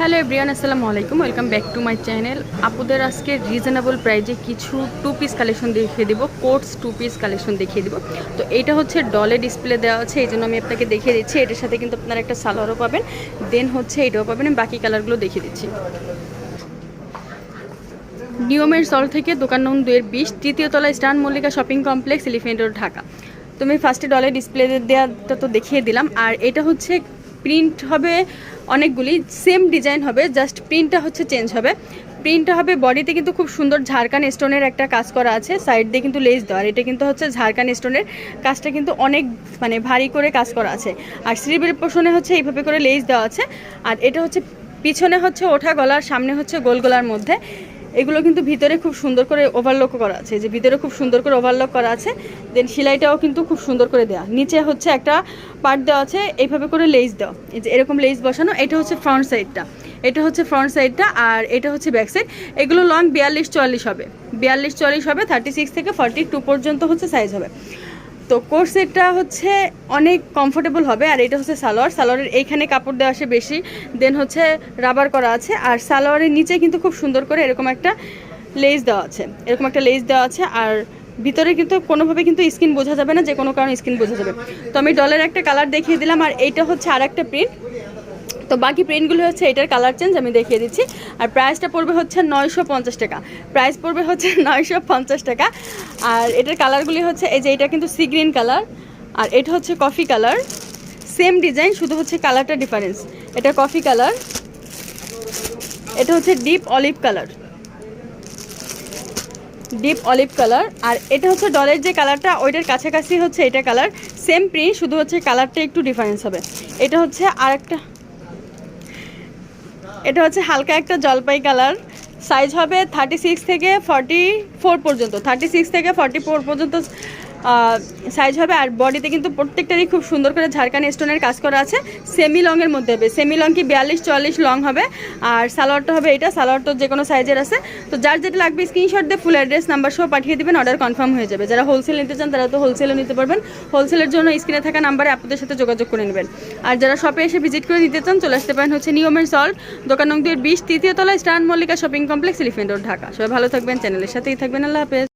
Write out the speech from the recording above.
Hello everyone আসসালামু আলাইকুম। Welcome back to my channel আপুদের আজকে রিজনেবল প্রাইজে কিছু টু পিস কালেকশন দেখিয়ে দিব কোটস টু পিস কালেকশন দেখিয়ে দিব। তো এটা হচ্ছে ডলে ডিসপ্লে দেওয়া আছে, এই জন্য আমি আপনাকে দেখিয়ে দিচ্ছি। এটার সাথে কিন্তু আপনারা একটা সালোয়ারও পাবেন দেন হচ্ছে এটাও পাবেন, আমি বাকি কালারগুলো দেখিয়ে দিচ্ছি। নিয়মের সল থেকে দোকান নং দুয়ের বিশ, তৃতীয় তলা স্টান Mallika Shopping Complex Elephant Road, Dhaka. তুমি ফার্স্টে ডলে ডিসপ্লে দেওয়াটা তো দেখিয়ে দিলাম, আর এটা হচ্ছে প্রিন্ট হবে অনেকগুলি সেম ডিজাইন হবে জাস্ট প্রিন্টটা হচ্ছে চেঞ্জ হবে। প্রিন্টটা হবে বডিতে কিন্তু খুব সুন্দর ঝাড়খান স্টোনের একটা কাজ করা আছে সাইড দিয়ে কিন্তু লেস দেওয়া। এটা কিন্তু হচ্ছে ঝাড়খান স্টোনের কাজটা কিন্তু অনেক মানে ভারী করে কাজ করা আছে। আর স্লিভের পোষণে হচ্ছে এইভাবে করে লেস দেওয়া আছে। আর এটা হচ্ছে পিছনে হচ্ছে ওঠা গলার, সামনে হচ্ছে গোল গলার মধ্যে। এগুলো কিন্তু ভিতরে খুব সুন্দর করে ওভারলক করা আছে। যে ভিতরে খুব সুন্দর করে ওভারলক করা আছে দেন সেলাইটাও কিন্তু খুব সুন্দর করে দেওয়া নিচে হচ্ছে একটা পার্ট দেওয়া আছে, এইভাবে করে লেস দেওয়া। যে এরকম লেস বসানো, এটা হচ্ছে ফ্রন্ট সাইডটা এটা হচ্ছে ফ্রন্ট সাইডটা আর এটা হচ্ছে ব্যাক সাইড এগুলো লং বিয়াল্লিশ চুয়াল্লিশ হবে। বিয়াল্লিশ চুয়াল্লিশ হবে থার্টি সিক্স থেকে ফর্টি টু পর্যন্ত হচ্ছে সাইজ হবে। তো কোর্স সেটটা হচ্ছে অনেক কমফোর্টেবল হবে, আর এটা হচ্ছে সালোয়ার। সালোয়ারের এইখানে কাপড় দেওয়া আসে বেশি দেন হচ্ছে রাবার করা আছে, আর সালোয়ারের নিচে কিন্তু খুব সুন্দর করে এরকম একটা লেস দেওয়া আছে, এরকম একটা লেস দেওয়া আছে, আর ভিতরে কিন্তু কোনোভাবে কিন্তু স্কিন বোঝা যাবে না যে কোনো কারণে স্কিন বোঝা যাবে। তো আমি ডলের একটা কালার দেখিয়ে দিলাম, আর এইটা হচ্ছে আর একটা প্রিন্ট তো বাকি প্রিন্টগুলো হচ্ছে এটার কালার চেঞ্জ আমি দেখিয়ে দিচ্ছি। আর প্রাইসটা পড়বে হচ্ছে নয়শো পঞ্চাশ টাকা। প্রাইস পড়বে হচ্ছে নয়শো পঞ্চাশ টাকা। আর এটার কালারগুলি হচ্ছে এই যে এটা কিন্তু সি গ্রিন কালার আর এটা হচ্ছে কফি কালার সেম ডিজাইন শুধু হচ্ছে কালারটা ডিফারেন্স এটা কফি কালার এটা হচ্ছে deep olive colour deep olive colour আর এটা হচ্ছে ডলের যে কালারটা ওইটার কাছাকাছি হচ্ছে এটা কালার সেম প্রিন্ট শুধু হচ্ছে কালারটা একটু ডিফারেন্স হবে। এটা হচ্ছে আর একটা এটা হচ্ছে হালকা একটা জলপাই কালার। সাইজ হবে থার্টি সিক্স থেকে ফর্টি ফোর পর্যন্ত থার্টি সিক্স থেকে ফর্টি ফোর পর্যন্ত সাইজ হবে আর বডিতে কিন্তু প্রত্যেকটারই খুব সুন্দর করে ঝাড়খান স্টোনের কাজ করা আছে। সেমি লংয়ের মধ্যে হবে। সেমি লং কি বিয়াল্লিশ, চুয়াল্লিশ লং হবে। আর সালোয়ারটা হবে এটা। সালোয়ার তো যে কোনো সাইজের আছে। তো যার যেটা লাগবে স্ক্রিনশট দিয়ে ফুল অ্যাড্রেস নাম্বার সহ পাঠিয়ে দেবেন। অর্ডার কনফার্ম হয়ে যাবে। যারা হোলসেল নিতে চান, তারা তো হোলসেলও নিতে পারবেন। হোলসেলের জন্য স্ক্রিনে থাকা নাম্বারে আপনাদের সাথে যোগাযোগ করে নেবেন। আর যারা শপে এসে ভিজিট করে নিতে চান, চলে আসতে পারেন হচ্ছে নিয়মের সল্ট দোকান নং বিশ, তৃতীয় তলায় স্টান Mallika Shopping Complex Elephant Road Dhaka. সবাই ভালো থাকবেন চ্যানেলের সাথেই থাকবেন। আল্লাহ হাফেজ।